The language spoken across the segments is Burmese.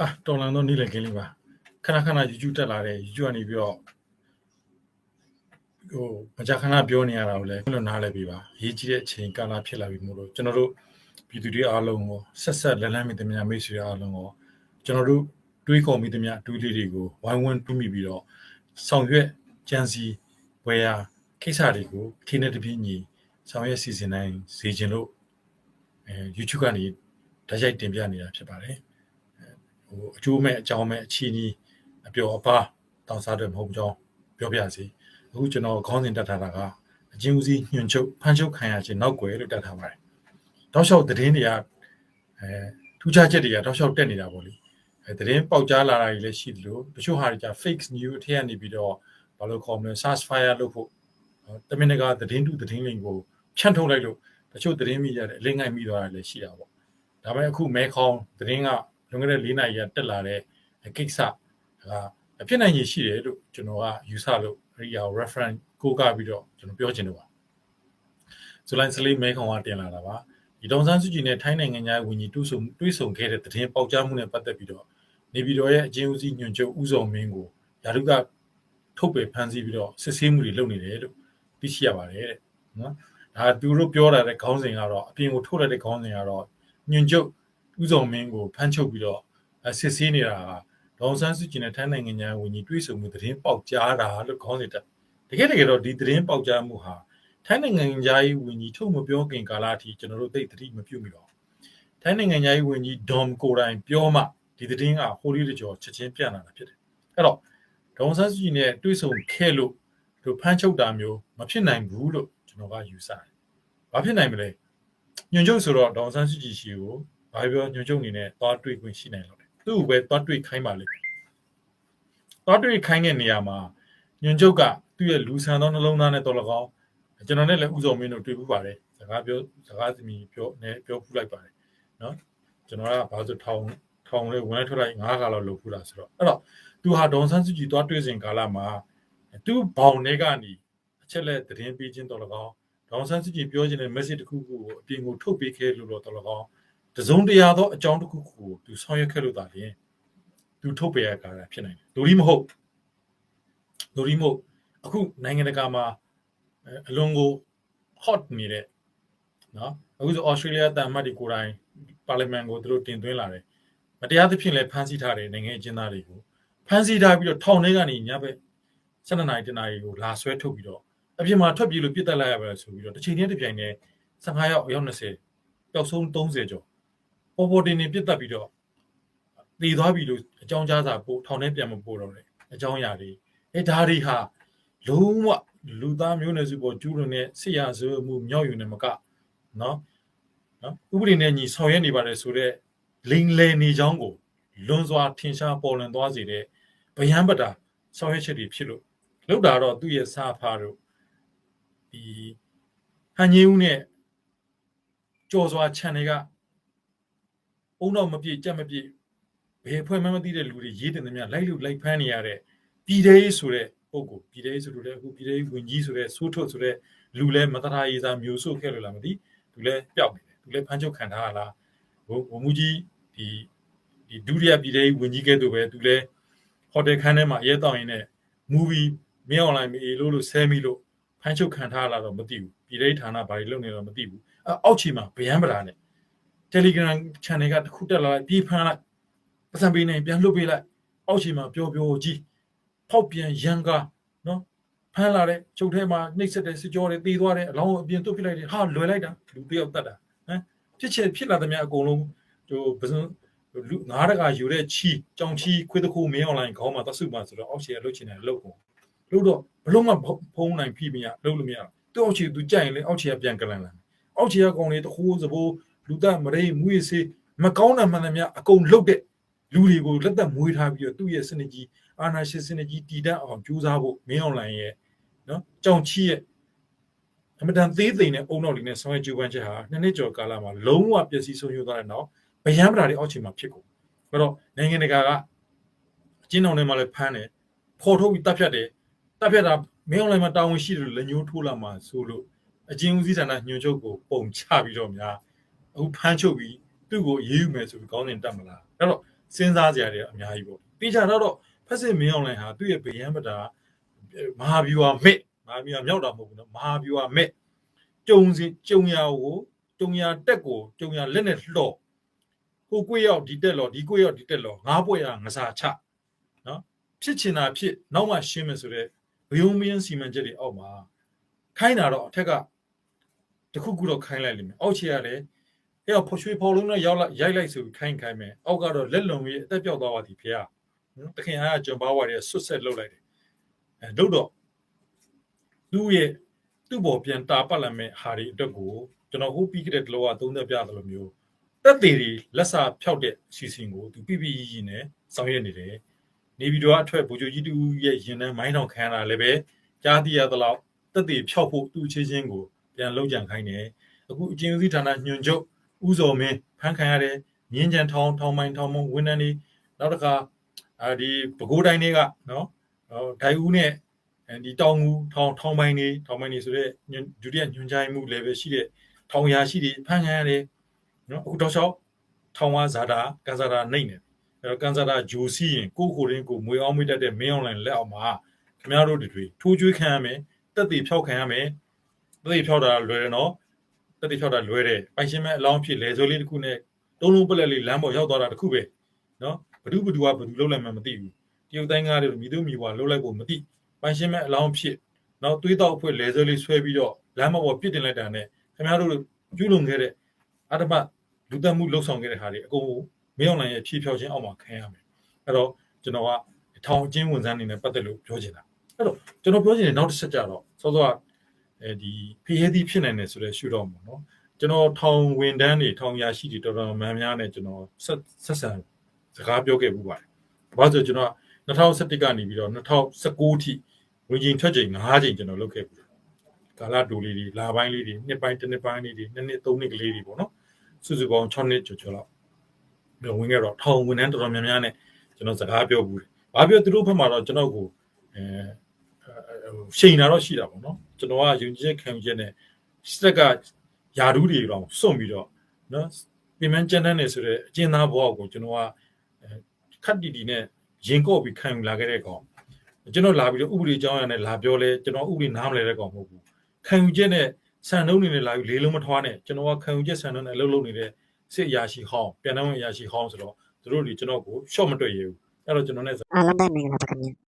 အာတော်လန်တော့နေ့လည်ခင်းလေးပါခဏခဏ YouTube တက်လာတယ် YouTube ကနေပြီးတော့ဟိုမကြာခဏပြောနေရတာကိုလည်းဘယ်လိုနားလဲပြပါရေးကြည့်တဲ့အချိန်ကာလဖြစ်လာပြီမို့လို့ကျွန်တော်တို့ပြည်သူတွေအားလုံးကိုဆက်ဆက်လက်လန်းမိသမျှမိတ်ဆွေအားလုံးကိုကျွန်တော်တို့တွေးခေါ်မိသမျှတွေးလေးတွေကိုဝိုင်းဝန်းတွေးမိပြီးတော့ဆောင်ရွက်ကြံစီဝယ်ရာကိစ္စတွေကိုခင်းတဲ့တပြင်းညီဆောင်ရွက်စီစဉ်နိုင်စေခြင်းလို့အဲ YouTube ကနေဓာတ်ရိုက်တင်ပြနေတာဖြစ်ပါတယ် ဟိုအကျိုးမဲ့အကြောင်းမဲ့အချီနီးအပျော်အပါတောင်းစားတယ်မဟုတ်ကြောင်းပြောပြစီအခုကျွန်တော်ခေါင်းစဉ်တက်ထားတာကအချင်းဦးစီးညွှန်ချုပ်ဖမ်းချုပ်ခံရခြင်းနောက်ွယ်လို့တက်ထားပါတယ်တောက်လျှောက်သတင်းတွေကအဲထူးခြားချက်တွေကတောက်လျှောက်တက်နေတာပေါ့လေအဲသတင်းပေါက်ကြားလာတာတွေလည်းရှိသလိုတချို့ဟာတွေကြ fake news အထက်ကနေပြီးတော့ဘာလို့ခေါ်မလဲ search fire လုပ်ဖို့တမင်တကာသတင်းတူသတင်းလင်းကိုဖြန့်ထုတ်လိုက်လို့တချို့သတင်းမိရတယ်အလင်းငိုက်မိသွားတာလည်းရှိတာပေါ့ဒါပေမဲ့အခုမဲခေါင်သတင်းက လွန်ခဲ့တဲ့၄နာရီကတက်လာတဲ့ကိစ္စကအဖြစ်နိုင်ရရှိတယ်လို့ကျွန်တော်ကယူဆလို့အဲဒီအ reference ကိုးကားပြီးတော့ကျွန်တော်ပြောချင်တယ်ပါဇူလိုင်14မဲခေါင်ကတင်လာတာပါဒီဒေါန်ဆန်းစုကြည်နဲ့ထိုင်းနိုင်ငံသားဝန်ကြီးတူဆုံတွေးဆုံခဲ့တဲ့သတင်းပေါက်ကြားမှုနဲ့ပတ်သက်ပြီးတော့နေပြည်တော်ရဲ့အချင်းဦးစီးညွှန်ချုပ်ဦးစောမင်းကိုယာရုကထုတ်ပယ်ဖမ်းဆီးပြီးတော့စစ်ဆေးမှုတွေလုပ်နေတယ်လို့သိရှိရပါတယ်တဲ့နော်ဒါသူတို့ပြောတာတဲ့ခေါင်းစဉ်ကတော့အပြင်ကိုထုတ်လိုက်တဲ့ခေါင်းစဉ်ကတော့ညွှန်ချုပ် ဦးစုံမင်းကိုဖမ်းချုပ်ပြီးတော့စစ်ဆေးနေတာကဒေါန်ဆန်းစုကြည်နဲ့ထိုင်းနိုင်ငံညာဝန်ကြီးတွေ့ဆုံမှုသတင်းပေါက်ကြားတာလို့ခေါင်းစဉ်တက်တကယ်တကယ်တော့ဒီသတင်းပေါက်ကြားမှုဟာထိုင်းနိုင်ငံညာရေးဝန်ကြီးထုတ်မပြောခင်ကာလအထိကျွန်တော်တို့သိသတိမပြုမိတော့ထိုင်းနိုင်ငံညာရေးဝန်ကြီးဒေါမ်ကိုတိုင်ပြောမှဒီသတင်းကဟိုလေးတကြောချက်ချင်းပြန့်လာတာဖြစ်တယ်အဲ့တော့ဒေါန်ဆန်းစုကြည်နဲ့တွေ့ဆုံခဲ့လို့တို့ဖမ်းချုပ်တာမျိုးမဖြစ်နိုင်ဘူးလို့ကျွန်တော်ကယူဆတယ်ဘာဖြစ်နိုင်မလဲညွန်ချုပ်ဆိုတော့ဒေါန်ဆန်းစုကြည်ရှိကို ဘာပြောညွှန်ချုပ်အနေနဲ့သွားတွေ့ခွင့်ရှိနိုင်လို့လေသူ့ကိုပဲသွားတွေ့ခိုင်းပါလိမ့်သွားတွေ့ခိုင်းတဲ့နေရာမှာညွှန်ချုပ်ကသူ့ရဲ့လူဆန်သောနှလုံးသားနဲ့တော်လကောင်းကျွန်တော်နဲ့လည်းဥစုံမင်းတို့တွေ့ဘူးပါတယ်စကားပြောစကားသမီးပြောနေပြောဖူးလိုက်ပါတယ်နော်ကျွန်တော်ကဘာလို့ထောင်ထောင်လေးဝင်ထွက်လိုက်ငါးခါလောက်လုပ်ဖူးတာဆိုတော့အဲ့တော့သူဟာဒေါန်ဆန်းစုကြည်သွားတွေ့စဉ်ကာလမှာသူ့ဘောင်တွေကနေအချက်လက်သတင်းပေးခြင်းတော်လကောင်းဒေါန်ဆန်းစုကြည်ပြောခြင်းတဲ့ message တစ်ခုခုကိုအပြင်ကိုထုတ်ပေးခဲ့လို့တော့တော်လကောင်း တစုံတရာသောအကြောင်းတစ်ခုခုကိုသူဆောင်ရွက်ခဲ့လို့သာလျှင်သူထုတ်ပေးရတာဖြစ်နိုင်တယ်။ဒိုရီမဟုတ်ဒိုရီမဟုတ်အခုနိုင်ငံတကာမှာအလွန်ကို hot နေတဲ့နော်အခုဆို Australia တန်မှတ်တွေကိုယ်တိုင် Parliament ကိုသူတို့တင်သွင်းလာတယ်။မတရားသဖြင့်လည်းဖမ်းဆီးထားတယ်နိုင်ငံအကျဉ်းသားတွေကိုဖမ်းဆီးထားပြီးတော့ထောင်ထဲကနေညဘက်7နာရီတနာရီကိုလာဆွဲထုတ်ပြီးတော့အပြင်မှာထွက်ပြေးလို့ပြစ်တက်လိုက်ရပါလားဆိုပြီးတော့တစ်ချိန်တည်းတစ်ပြိုင်တည်း15ရောက်ရောက်20ပျောက်ဆုံး30ကျော် ပေါ်ပေါ်တင်တင်ပြစ်တက်ပြီးတော့တည်သွားပြီလို့အကြောင်းကြားစာပို့ထောင်ထဲပြန်မပို့တော့တယ်အကြောင်းအရာတွေအဲဒါတွေဟာလုံးဝလူသားမျိုးနွယ်စုပေါ်ကျူးလွန်တဲ့ဆရာဇဝမှုမြောက်ယူနေမကနော်နော်ဥပဒေနဲ့ညီဆောင်ရွက်နေပါတယ်ဆိုတော့လိန်လေနေချောင်းကိုလွန်စွာထင်ရှားပေါ်လွင်သွားစေတဲ့ဗယံပတာဆောင်ရွက်ချက်တွေဖြစ်လို့လောက်တာတော့သူ့ရဲ့စာဖားတို့ဒီဟန်ကြီးဦးနဲ့ကြော်စွာခြံတွေက အုံတော့မပြည့်ကြက်မပြည့်ဘယ်ဖွဲ့မှမသိတဲ့လူတွေရေးတင်သမျှလိုက်လို့လိုက်ဖမ်းနေရတဲ့ပြည်သေးဆိုတဲ့ပုံကိုပြည်သေးဆိုလို့လည်းအခုပြည်သေးဝင်ကြီးဆိုတဲ့စိုးထွတ်ဆိုတဲ့လူလဲမတရာရေးစားမျိုးစုခဲ့လို့လားမသိသူလဲပျောက်နေတယ်သူလဲဖမ်းချုပ်ခံထားရလားဘုံဘုံမူကြီးဒီဒီဒုတိယပြည်သေးဝင်ကြီးကဲ့သို့ပဲသူလဲဟိုတယ်ခန်းထဲမှာရဲတောင်ရင်နဲ့ movie မင်းအွန်လိုင်းမေးလို့လို့ဆဲမိလို့ဖမ်းချုပ်ခံထားလာတော့မသိဘူးပြည်သေးဌာနဘာတွေလုပ်နေတော့မသိဘူးအောက်ချီမှာဗျမ်းပဓာနဲ့ Telegram channel ကတစ်ခုတက်လာလိုက်ပြေးဖမ်းလိုက်ပတ်စံပေးနေပြန်လှုပ်ပေးလိုက်အောက်ချီမှာပျော်ပျော်ကြီးဖောက်ပြန်ရန်ကားနော်ဖမ်းလာတဲ့ချုပ်ထဲမှာနှိပ်စက်တဲ့စစ်ကြောတွေတေးသွားတဲ့အလောင်းကိုအပြင်သွတ်ပြလိုက်တယ်ဟာလွယ်လိုက်တာလူတယောက်တတ်တာဟမ်ဖြစ်ချင်ဖြစ်လာသမျှအကုန်လုံးဟိုပစုံလူငါးတကာယူတဲ့ချီကြောင်ချီခွေးတခုမင်းအွန်လိုင်းခေါင်းမှာသတ်စုမှာဆိုတော့အောက်ချီကလှုပ်ချင်တယ်လှုပ်ကုန်လှုပ်တော့ဘလုံးမဖုံးနိုင်ဖိမရလှုပ်လို့မရသူ့အောက်ချီသူကြိုက်ရင်လေအောက်ချီကပြန်ကလန်လာအောက်ချီကကောင်လေးတခိုးစဘိုး လူသားမရိမွေးစေးမကောင်းတာမှန်သမျှအကုန်လှုပ်တဲ့လူတွေကိုလက်သက်မွေးထားပြီးတော့သူ့ရဲ့စနစ်ကြီးအာနာရှင်စနစ်ကြီးတည်တတ်အောင်ကြိုးစားဖို့မင်းအွန်လိုင်းရဲ့နော်ကြောင်ချီရဲ့အမတန်သေးသိမ်တဲ့အုံနောက်လေးနဲ့ဆောင်ရွက်ကြိုးပမ်းချက်ဟာနှစ်နှစ်ကျော်ကာလမှာလုံးဝပျက်စီးဆုံးရှုံးသွားတဲ့နောက်ဗယံပဓာတွေအောက်ခြေမှာဖြစ်ကုန်အဲ့တော့နိုင်ငံတကာကအကျဉ်းတော်ထဲမှာလည်းဖမ်းတယ်ဖော်ထုတ်ပြီးတပ်ဖြတ်တယ်တပ်ဖြတ်တာမင်းအွန်လိုင်းမှာတာဝန်ရှိတယ်လို့လက်ညှိုးထိုးလာမှာဆိုလို့အကျဉ်းဦးစီးဌာနညွှန်ချုပ်ကိုပုံချပြီးတော့များ အခုဖမ်းချုပ်ပြီးသူ့ကိုအေးအေးမယ်ဆိုပြီးကောင်းတင်တတ်မလားအဲ့တော့စဉ်းစားကြရတယ်အများကြီးပေါ့တေချာတော့ဖက်စစ်မင်းအောင်လိုင်းဟာသူ့ရဲ့ဗယံပတာမဟာဗျူဟာမဲ့မဟာဗျူဟာမြောက်တာမဟုတ်ဘူးနော်မဟာဗျူဟာမဲ့ကြုံစီကြုံရကိုကြုံရတက်ကိုကြုံရလက်နဲ့လှော့ဟိုကိုရောက်ဒီတက်လော်ဒီကိုရောက်ဒီတက်လော်ငါးပွဲရငစားချနော်ဖြစ်ချင်တာဖြစ်နောက်မှရှင်းမယ်ဆိုတော့ဘယုံမင်းစီမံချက်တွေအောက်မှာခိုင်းတာတော့အထက်ကတခုခုတော့ခိုင်းလိုက်လိမ့်မယ်အောက်ခြေရတယ် အဲ့တော့ဖွှွှေဖော်လုံးနဲ့ရောက်လိုက်ရိုက်လိုက်ဆိုပြီးခိုင်းခိုင်းမယ်အောက်ကတော့လက်လုံကြီးအသက်ပြောက်သွားပါသည်ဖေရနော်တခင်အားကကျွန်ပါဝါတွေဆွတ်ဆက်လှုပ်လိုက်တယ်အဲတို့တော့သူ့ရဲ့သူ့ဘောပြန်တာပတ်လာမဲ့ဟာဒီအတွက်ကိုကျွန်တော်ဟိုးပြီးကြတဲ့တလောကသုံးသက်ပြသလိုမျိုးတက်သေးတွေလက်စာဖြောက်တဲ့အစီအစဉ်ကိုသူပြပြရည်နဲ့ဆောင်ရွက်နေတယ်နေပြည်တော်အထွက်ဘူဂျိုကြီးတူရဲ့ရင်နှန်းမိုင်းတော်ခံရတာလည်းပဲကြားသိရသလောက်တက်သေးဖြောက်ဖို့သူ့ချင်းချင်းကိုပြန်လုံးကြံခိုင်းတယ်အခုအကျဉ်းဦးစီးဌာနညွှန်ချုပ် ဦးစော်မင်းဖမ်းခံရတယ်မြင်းကြံထောင်းထောင်းမိုင်းထောင်းမဝန်ထမ်းတွေနောက်တစ်ခါအာဒီပဲခူးတိုင်းတွေကနော်ဟိုဒိုင်ဦးနဲ့အဲဒီတောင်ငူထောင်းထောင်းမိုင်းတွေထောင်းမိုင်းတွေဆိုတဲ့ညွှန်ဒုတိယညွှန်ကြားမှု level ရှိတဲ့ထောင်ရာရှိတွေဖမ်းခံရတယ်နော်အခုတော့လျှောက်ထောင်ဝါဇာတာကန်ဇာတာနှိမ့်နေအဲ့တော့ကန်ဇာတာဂျိုစီရင်ကိုကိုရင်းကိုမွေအောင်မိတတ်တဲ့မင်းအွန်လိုင်းလက်အောက်မှာခင်ဗျားတို့တွေထိုးကျွေးခံရမယ်တက်တည်ဖြောက်ခံရမယ်တက်တည်ဖြောက်တာလွယ်တယ်နော် တက်တိဖြောက်တာလွဲတယ်ပိုင်ရှင်မဲ့အလောင်းဖြစ်လေဆိုလေးတစ်ခုနဲ့တုံးလုံးပလက်လေးလမ်းပေါ်ရောက်သွားတာတစ်ခုပဲနော်ဘဒုဘဒုကဘဒုလုံးလိုက်မှမသိဘူးတရုတ်တိုင်းကားတွေမိသူမိဘလုံးလိုက်ဖို့မသိပိုင်ရှင်မဲ့အလောင်းဖြစ်နောက်သွေးတောက်အဖွဲ့လေဆိုလေးဆွဲပြီးတော့လမ်းပေါ်ပြစ်တင်လိုက်တာနဲ့ခင်ဗျားတို့ကျူးလွန်ခဲ့တဲ့အတ္တမလူသက်မှုလှုပ်ဆောင်ခဲ့တဲ့ဟာတွေအကုန်မင်းအောင်လိုင်းရဲ့ဖြည့်ဖြောက်ခြင်းအောက်မှာခံရမယ်အဲ့တော့ကျွန်တော်ကထောင်အချင်းဝန်ထမ်းအနေနဲ့ပတ်သက်လို့ပြောချင်တာအဲ့တော့ကျွန်တော်ပြောချင်တဲ့နောက်တစ်ချက်ကြတော့စောစောက အဲဒီဖီဟဲသီးဖြစ်နိုင်တယ်ဆိုတဲ့ရှုတော့မှာနော်ကျွန်တော်ထောင်ဝန်တန်းတွေထောင်ရရှိတွေတော်တော်များများနဲ့ကျွန်တော်ဆက်ဆက်ဆံစကားပြောခဲ့မှုပါတယ်။ဘာလို့ဆိုကျွန်တော်2017ကနေပြီးတော့2019ထိဝင်ကြီးထွက်ချိန်5ချိန်ကျွန်တော်လုပ်ခဲ့ပြီ။ကာလတူလေးတွေလာပိုင်းလေးတွေနှစ်ပိုင်းတစ်နှစ်ပိုင်းလေးတွေနှစ်နှစ်သုံးနှစ်ကလေးတွေပေါ့နော်။စုစုပေါင်း6နှစ်ကျော်ကျော်လောက်ပြီးဝင်ခဲ့တော့ထောင်ဝန်တန်းတော်တော်များများနဲ့ကျွန်တော်စကားပြောဘူး။ဘာပြောသူတို့ဘက်မှာတော့ကျွန်တော်ကိုအဲ ရှိန်တာတော့ရှိတာပေါ့နော်။ကျွန်တော်ကယုံကြည်ချက်ခံယူချက်နဲ့စက်ကယာဒူးတွေတော့စွန့်ပြီးတော့နော်ပြင်ပန်းကျန်းတန်းနေဆိုတဲ့အကျဉ်းသားဘဝကိုကျွန်တော်ကခက်တီတီနဲ့ရင်ကော့ပြီးခံယူလာခဲ့တဲ့ကောင်ကျွန်တော်လာပြီးတော့ဥပဒေကြောင်းရနဲ့လာပြောလဲကျွန်တော်ဥပဒေနားမလဲတဲ့ကောင်မဟုတ်ဘူးခံယူချက်နဲ့ဆန်နှုံးနေနဲ့လာပြီးလေးလုံးမထွားနဲ့ကျွန်တော်ကခံယူချက်ဆန်နှုံးနဲ့အလုပ်လုပ်နေတဲ့စစ်အရာရှိဟောင်းပြန်နှုံးအရာရှိဟောင်းဆိုတော့သူတို့တွေကျွန်တော်ကို short မတွေ့ရဘူးအဲ့တော့ကျွန်တော်နဲ့အားလုံးပဲမင်္ဂလာပါခင်ဗျာ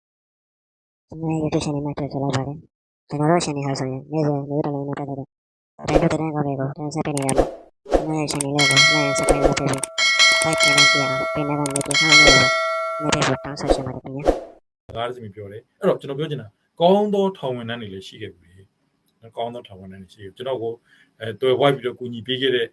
ကျွန်တော်ရဲ့ YouTube channel မှာတွေ့ကြလိုက်ပါတယ်ကျွန်တော်တို့ channel ဟာဆိုရင်နေ့စဉ်နေ့တိုင်းနဲ့တက်တဲ့တိုင်းတို့တိုင်းကောင်းတွေကိုတင်ဆက်ပေးနေရမှာကျွန်တော်ရဲ့ channel လေးကို like subscribe လုပ်ပေးပြီး like ချင်တဲ့ကြည့်အောင်ပြင်နေတဲ့နေ့ပြန်ဆောင်လို့နေ့တွေကိုတောင်းဆိုချင်ပါတယ်ခင်ဗျာစကားစမြပြောတယ်အဲ့တော့ကျွန်တော်ပြောချင်တာကောင်းသောထောင်ဝန်ထမ်းတွေလည်းရှိခဲ့ပြီကောင်းသောထောင်ဝန်ထမ်းတွေရှိခဲ့ကျွန်တော်ကိုအဲတွေ့ white ပြီးတော့ကူညီပေးခဲ့တဲ့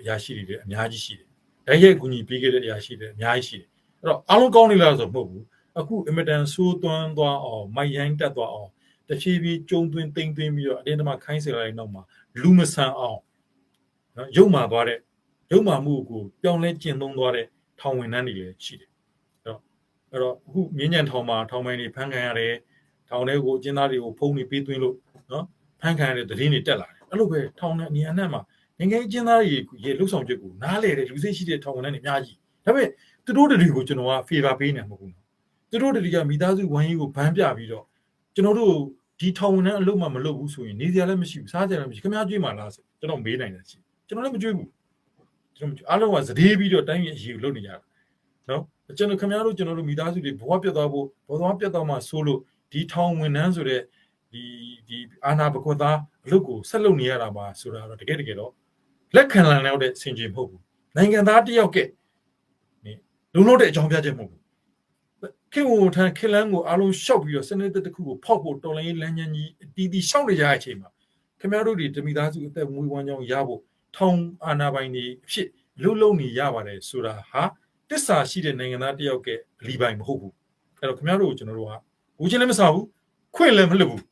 အရာရှိတွေလည်းအများကြီးရှိတယ်ဓာတ်ရိုက်ကူညီပေးခဲ့တဲ့အရာရှိတွေအများကြီးရှိတယ်အဲ့တော့အားလုံးကောင်းနေလားဆိုမဟုတ်ဘူး အခုအင်မတန်ဆိုးသွမ်းသွားအောင်မိုက်ရိုင်းတက်သွားအောင်တဖြည်းဖြည်းကျုံသွင်းတိမ်သွင်းပြီးတော့အတင်းတမခိုင်းစေလိုက်တဲ့နောက်မှာလူမဆန်အောင်နော်ရုပ်မာသွားတဲ့ရုပ်မာမှုကိုပြောင်းလဲကျင့်သုံးသွားတဲ့ထောင်ဝန်ထမ်းတွေလည်းရှိတယ်အဲ့တော့အခုမြင်းညံထောင်မှာထောင်ပိုင်းတွေဖမ်းခံရတယ်ထောင်ထဲကိုအကျဉ်းသားတွေကိုဖုံးနေပေးသွင်းလို့နော်ဖမ်းခံရတဲ့သတင်းတွေတက်လာတယ်အဲ့လိုပဲထောင်ထဲနေရာနဲ့မှာနိုင်ငံအကျဉ်းသားတွေရေလှုပ်ဆောင်ချက်ကိုနားလေတဲ့လူစိတ်ရှိတဲ့ထောင်ဝန်ထမ်းတွေအများကြီးဒါပေမဲ့သူတို့တွေကိုကျွန်တော်က favor ပေးနေမှာမဟုတ်ဘူးနော် သူတို့တွေကမိသားစုဝိုင်းကြီးကိုဗန်းပြပြီးတော့ကျွန်တော်တို့ဒီထောင်ဝန်ထမ်းအလုပ်မှမလုပ်ဘူးဆိုရင်နေစရာလည်းမရှိဘူးစားစရာလည်းမရှိခင်ဗျားကြွေးမှလားဆိုကျွန်တော်မေးနိုင်တယ်ရှိကျွန်တော်လည်းမကြွေးဘူးကျွန်တော်အားလုံးကသတိပြီးတော့တိုင်းပြည်အရေးကိုလုပ်နေကြတာနော်ကျွန်တော်ခင်ဗျားတို့ကျွန်တော်တို့မိသားစုတွေဘဝပြတ်သွားဖို့ဘဝပြတ်သွားမှဆိုလို့ဒီထောင်ဝန်ထမ်းဆိုတဲ့ဒီဒီအာနာပကွက်သားအလုပ်ကိုဆက်လုပ်နေရတာပါဆိုတာတော့တကယ်တကယ်တော့လက်ခံလာတဲ့ဆင်ခြင်မဟုတ်ဘူးနိုင်ငံသားတယောက်ကနေလုံလို့တဲ့အကြောင်းပြချက်မဟုတ်ဘူး ခင်ဝန်ထမ်းခင်လန်းကိုအားလုံးရှောက်ပြီးတော့စနစ်တစ်ခုကိုဖောက်ဖို့တော်လိုင်းလမ်းညန်းကြီးတီးတီးရှောက်နေကြတဲ့အချိန်မှာခင်ဗျားတို့တွေတမိသားစုအသက်မွေးဝမ်းကြောင်းရဖို့ထောင်အာနာပိုင်တွေအဖြစ်လှုပ်လှုပ်နေရပါတယ်ဆိုတာဟာတစ္ဆာရှိတဲ့နိုင်ငံသားတယောက်ကအလီပိုင်မဟုတ်ဘူးအဲ့တော့ခင်ဗျားတို့ကိုကျွန်တော်တို့ကဘူးချင်းလည်းမစားဘူးခွင့်လည်းမလုပ်ဘူး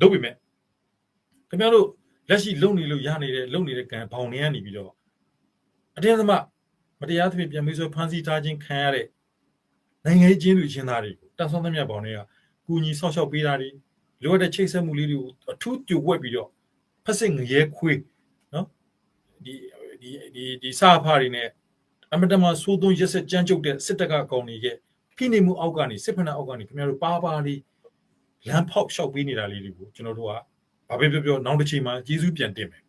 လုပ်ပြီမဲ့ခင်ဗျားတို့လက်ရှိလုံနေလို့ရနေတဲ့လုံနေတဲ့ကံဘောင်နေရနေပြီးတော့အတင်းသမမတရားသဖြင့်ပြန်ပြီးဆိုဖမ်းဆီးထားခြင်းခံရတဲ့ နိုင်ငံရေးချင်းလူချင်းသားတွေကိုတန်ဆွမ်းသမျှဘောင်တွေကကူညီဆောက်ရှောက်ပေးတာတွေလိုအပ်တဲ့ချိတ်ဆက်မှုလေးတွေကိုအထူးကြိုဝက်ပြီးတော့ဖက်စစ်ငရဲခွေးနော်ဒီဒီဒီဒီစာဖားတွေနဲ့အမတမဆိုးသွင်းရက်ဆက်ကြမ်းကြုတ်တဲ့စစ်တပ်ကအကောင်တွေရဲ့ဖိနေမှုအောက်ကနေစစ်ဖက်နှက်အောက်ကနေခင်ဗျားတို့ပါပါလေးလမ်းဖောက်လျှောက်ပေးနေတာလေးတွေကိုကျွန်တော်တို့ကဘာပဲပြောပြောနောက်တစ်ချိန်မှာကျေးဇူးပြန်တင်မယ်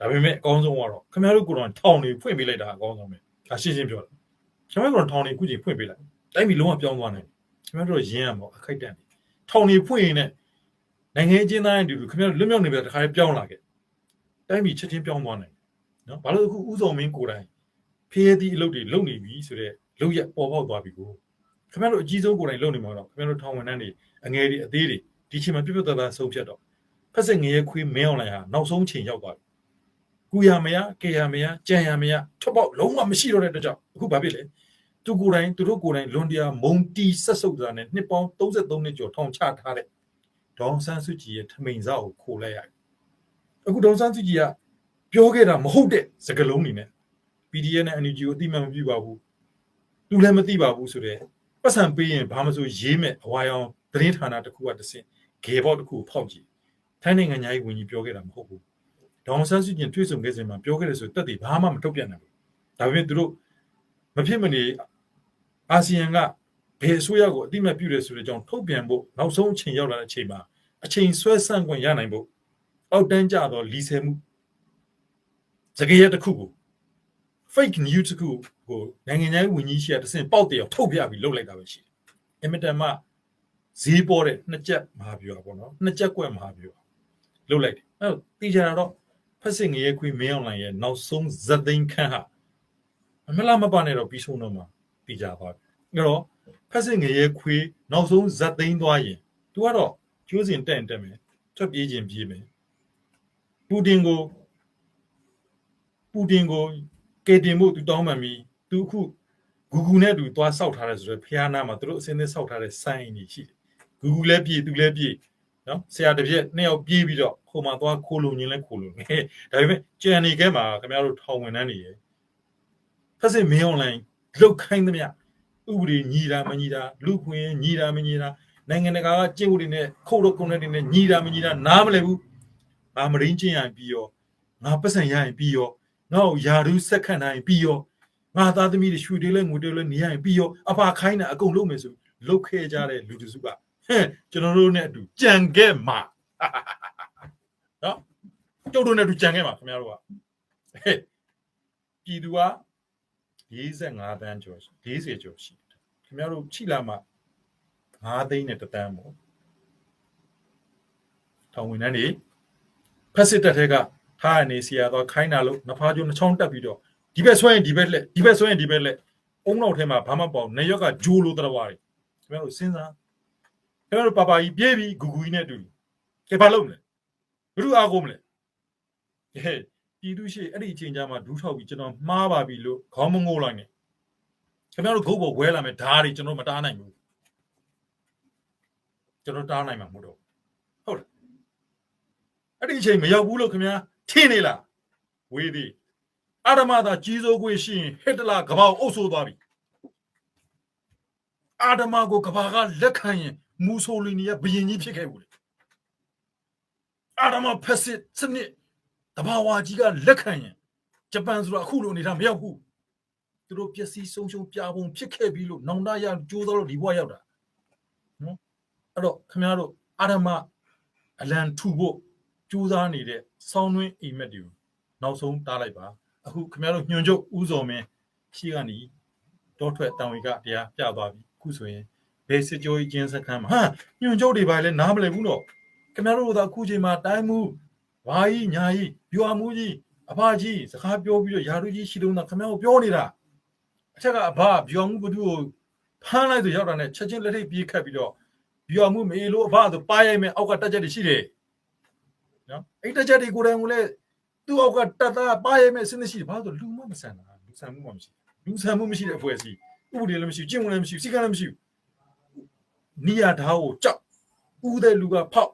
ဒါပေမဲ့အကောင်းဆုံးကတော့ခင်ဗျားတို့ကိုယ်တော်ထောင်တွေဖွင့်ပေးလိုက်တာအကောင်းဆုံးပဲဒါရှင်းရှင်းပြောတာခင်ဗျားတို့ထောင်တွေအခုချိန်ဖွင့်ပေးလိုက် တိုင်းပြည်လုံးဝပြောင်းသွားနိုင်တယ်ခင်ဗျားတို့ရင်းရမောအခိုက်တန့်ထောင်တွေဖွင့်ရင်လည်းနိုင်ငံအချင်းသားရဲ့အတူတူခင်ဗျားတို့လွတ်မြောက်နေပြီတခါလေးပြောင်းလာခဲ့တိုင်းပြည်ချက်ချင်းပြောင်းသွားနိုင်တယ်နော်ဘာလို့အခုဥဆောင်မင်းကိုယ်တိုင်ဖေးရသည့်အလုပ်တွေလုပ်နေပြီဆိုတော့လုပ်ရပေါ်ပေါက်သွားပြီကိုခင်ဗျားတို့အကြီးဆုံးကိုယ်တိုင်လုပ်နေမှာတော့ခင်ဗျားတို့ထောင်ဝန်ထမ်းတွေအငယ်တွေအသေးတွေဒီချိန်မှာပြတ်ပြတ်သားသားဆုံးဖြတ်တော့ဖက်စစ်ငရဲခွေးမင်းအောင်လိုက်ဟာနောက်ဆုံးချိန်ရောက်သွားပြီကူရမရကေရမရကြံရမရထွက်ပေါက်လုံးဝမရှိတော့တဲ့အတွက်ကြောင့်အခုဘာဖြစ်လဲ သူကိုယ်တိုင်သူတို့ကိုယ်တိုင်လွန်တရားမုံတီဆက်ဆုပ်တာနဲ့နှစ်ပေါင်း33နှစ်ကျော်ထောင်ချထားတဲ့ဒေါန်ဆန်းစုကြည်ရဲ့ထမိန်စားကိုခိုးလိုက်ရတယ်အခုဒေါန်ဆန်းစုကြည်ကပြောခဲ့တာမဟုတ်တဲ့စကားလုံးတွေနဲ့ PDF နဲ့ NUG ကိုအတိမတ်မပြုပါဘူးသူလည်းမသိပါဘူးဆိုတော့ပတ်စံပေးရင်ဘာမှမဆိုရေးမဲ့အဝါရောင်သတင်းဌာနတစ်ခုကတဆင့်ဂေဘော့တစ်ခုဖောက်ကြည့်ထိုင်းနိုင်ငံသားကြီးဝင်ကြီးပြောခဲ့တာမဟုတ်ဘူးဒေါန်ဆန်းစုကြည်တွေ့ဆုံခဲ့စဉ်မှာပြောခဲ့တယ်ဆိုတက်တည်ဘာမှမထုတ်ပြန်နိုင်ဘူးဒါပေမဲ့သူတို့မဖြစ်မနေ အာဆီယံကဘယ်အစိုးရကိုအတိမတ်ပြုတယ်ဆိုတဲ့အကြောင်းထုတ်ပြန်ဖို့နောက်ဆုံးအချိန်ရောက်လာတဲ့အချိန်မှာအချိန်ဆွဲဆန့်ခွင့်ရနိုင်ဖို့အောက်တန်းကြတော့လီဆယ်မှုစကားရတစ်ခုကို fake news တခုကိုနိုင်ငံခြားရေးဝန်ကြီးရှိရတစင်ပေါက်တယ်အောင်ထုတ်ပြပြီးလုပ်လိုက်တာပဲရှိတယ်။အင်မတန်မှဈေးပေါ်တဲ့နှစ်ချက်မဟာပြောပေါ့နော်။နှစ်ချက်ကွက်မဟာပြောလုပ်လိုက်တယ်။အဲတော့တီချာတော့ဖက်စစ်ငရဲခွေးမင်းအောင်လိုင်ရဲ့နောက်ဆုံးဇက်သိန်းခန့်ဟာအမလားမပါနဲ့တော့ပြီးဆုံးတော့မှ တီချာသွားပြီ။အဲတော့ဖက်စစ်ငရဲခွေးနောက်ဆုံးဇက်သိန်းသွားရင်သူကတော့ကျိုးစင်တက်တက်မယ်။ထွက်ပြေးခြင်းပြေးမယ်။ပူတင်ကိုပူတင်ကိုကယ်တင်မှုသူတောင်းပန်ပြီးသူအခုဂူဂူနဲ့သူသွားစောက်ထားတယ်ဆိုတော့ဖျားနာမှာသူတို့အစင်းသင်းစောက်ထားတဲ့စိုင်းကြီးရှိတယ်ဂူဂူလည်းပြေးသူလည်းပြေးနော်ဆရာတစ်ပြက်နှစ်ယောက်ပြေးပြီးတော့ဟိုမှာသွားခိုးလုံခြင်းလဲခိုးလုံနေဒါပေမဲ့ကြံနေခဲ့မှာခင်ဗျားတို့ထောင်ဝင်နှန်းနေရဖက်စစ်မင်းအွန်လိုင်း လုတ်ခိုင်းသမျှဥပဒေညီတာမညီတာလူခွင့်ညီတာမညီတာနိုင်ငံတကာကကျင့်ဝတ်တွေနဲ့ခုတ်တော့ကုန်တဲ့တွေနဲ့ညီတာမညီတာနားမလည်ဘူးငါမရင်းချင်းရရင်ပြီးရောငါပတ်စံရရင်ပြီးရောငါ့ကိုယာဒူးဆက်ခန့်နိုင်ပြီးရောငါသားသမီးတွေရွှေတွေလဲငွေတွေလဲနေရရင်ပြီးရောအဖခိုင်းတာအကုန်လုံးမယ်ဆိုလုတ်ခဲ့ကြတဲ့လူတစုကဟဲ့ကျွန်တော်တို့နဲ့အတူကြံခဲ့မှာနော်ကျုပ်တို့နဲ့အတူကြံခဲ့မှာခင်ဗျားတို့ကဟဲ့ပြည်သူက 45တန်းကျော်40ကျော်ရှိတယ်ခင်ဗျားတို့ချိလာမှာ9သိန်းနဲ့တတန်းပေါ့ထောင်ဝင်နှန်းနေဖက်စစ်တပ်ထဲကထားရနေစီရတော့ခိုင်းတာလို့နဖားကျုံနှချောင်းတက်ပြီးတော့ဒီဘက်ဆွဲရင်ဒီဘက်လက်ဒီဘက်ဆွဲရင်ဒီဘက်လက်အုံနောက်ထဲမှာဘာမှပေါ့နေရောက်ကဂျိုးလို့တော်ပါတယ်ခင်ဗျားတို့စဉ်းစားခင်ဗျားတို့ပါပါကြီးပြေးပြီးဂူဂူကြီးနဲ့အတူကဲဘာလုပ်မလဲဘယ်သူအားကိုမလဲဟဲ့ ပြည်သူရှိအဲ့ဒီအချိန်ကြမှာဒူးထောက်ပြီးကျွန်တော်မှားပါပြီလို့ခေါင်းမငိုးလိုက်နဲ့ခင်ဗျားတို့ဂုတ်ပေါ်ဝဲလာမယ်ဓားတွေကျွန်တော်မတားနိုင်ဘူးကျွန်တော်တားနိုင်မှာမဟုတ်တော့ဟုတ်လားအဲ့ဒီအချိန်မရောက်ဘူးလို့ခင်ဗျာထင်နေလားဝေးသည်အာရမသာကြီးစိုးခွေရှိရင်ဟစ်တလာကပောက်အုပ်ဆိုးသွားပြီအာဒမကိုကဘာကလက်ခံရင်မူဆိုလီနီကဘယင်ကြီးဖြစ်ခဲ့ဘူးလေအာဒမဖက်စစ်စနစ် တဘာဝကြီးကလက်ခံရင်ဂျပန်ဆိုတာအခုလိုနေတာမရောက်ဘူးသူတို့ပျက်စီးဆုံးရှုံးပြပုံဖြစ်ခဲ့ပြီလို့နောင်တရကြိုးတော်လို့ဒီဘဝရောက်တာနော်အဲ့တော့ခင်ဗျားတို့အာရမအလံထူဖို့ကြိုးစားနေတဲ့ဆောင်းတွင်းအိမ်မက်တွေကိုနောက်ဆုံးတားလိုက်ပါအခုခင်ဗျားတို့ညွန်ချုပ်ဦးစော်မင်းရှိကနေတောထွက်တံဝေကတရားပြသွားပြီအခုဆိုရင်ဘေးစစ်ကြောကြီးကျင်းစခန်းမှာဟာညွန်ချုပ်တွေပါလဲနားမလည်ဘူးတော့ခင်ဗျားတို့ကအခုချိန်မှာတိုင်းမှု ဘာကြီးညာကြီးပြွာမှုကြီးအဖကြီးစကားပြောပြီးတော့ယာရုကြီးရှိလုံးသားခင်ဗျားတို့ပြောနေတာအချက်ကအဖပြွာမှုဘသူကိုဖမ်းလိုက်ဆိုရောက်တာနဲ့ချက်ချင်းလက်ထိပ်ပြေးခတ်ပြီးတော့ပြွာမှုမေလို့အဖဆိုပါရိုက်မယ်အောက်ကတက်ချက်တွေရှိတယ်နော်အဲ့တက်ချက်တွေကိုယ်တိုင်ကိုလည်းသူ့အောက်ကတတ်သားပါရဲမဲ့စဉ်းနေရှိတယ်ဘာလို့လူမမဆန်တာလူဆန်မှုမှမရှိလူဆန်မှုမရှိတဲ့အဖွဲ့အစည်းဥပဒေလည်းမရှိကျင့်ဝတ်လည်းမရှိစီကံလည်းမရှိနီယာဓာတ်ကိုကြောက်ဦးတဲ့လူကဖောက်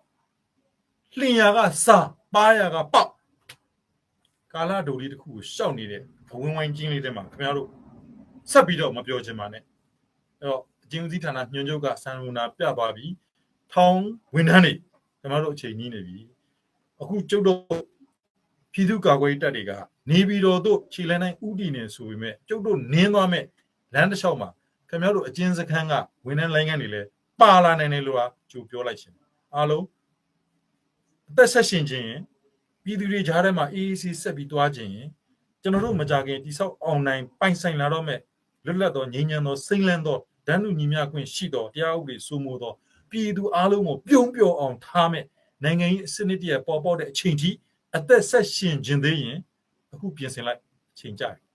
လျင်ယာကစာ ပါယာကပေါက်ကာလာဒိုလေးတစ်ခုကိုရှောက်နေတဲ့ဘဝင်းဝိုင်းကျင်းလေးထဲမှာခင်ဗျားတို့ဆက်ပြီးတော့မပြောချင်ပါနဲ့အဲ့တော့အကျဉ်းဦးစီးဌာနညွှန်ချုပ်ကစံရူနာပြသွားပြီးထောင်းဝန်ထမ်းတွေခင်ဗျားတို့အချိန်ကြီးနေပြီအခုကျုပ်တို့ပြည်သူ့ကာကွယ်ရေးတပ်တွေကနေပြည်တော်တို့ခြေလန်းတိုင်းဥတီနေဆိုပေမဲ့ကျုပ်တို့နင်းသွားမဲ့လမ်းတစ်လျှောက်မှာခင်ဗျားတို့အကျဉ်းစခန်းကဝန်ထမ်းလိုင်းခန်းတွေလည်းပါလာနိုင်တယ်လို့ဟာကြိုပြောလိုက်ရှင်အားလုံး အသက်ဆက်ရှင်ခြင်းရင်ပြည်သူတွေကြားထဲမှာ AAC ဆက်ပြီးတွားခြင်းရင်ကျွန်တော်တို့မကြခင်တိဆောက်အောင်နိုင်ပိုင်ဆိုင်လာတော့မဲ့လွတ်လပ်သောငြိမ်းချမ်းသောစိမ့်လန်းသောဒန်းလူညီမျှခွင့်ရှိသောတရားဥပဒေစိုးမိုးသောပြည်သူအားလုံးကိုပြုံးပြောအောင်ထားမဲ့နိုင်ငံရေးအစနစ်တရပေါ်ပေါက်တဲ့အချိန်ထိအသက်ဆက်ရှင်ခြင်းသေးရင်အခုပြင်ဆင်လိုက်အချိန်ကြတယ်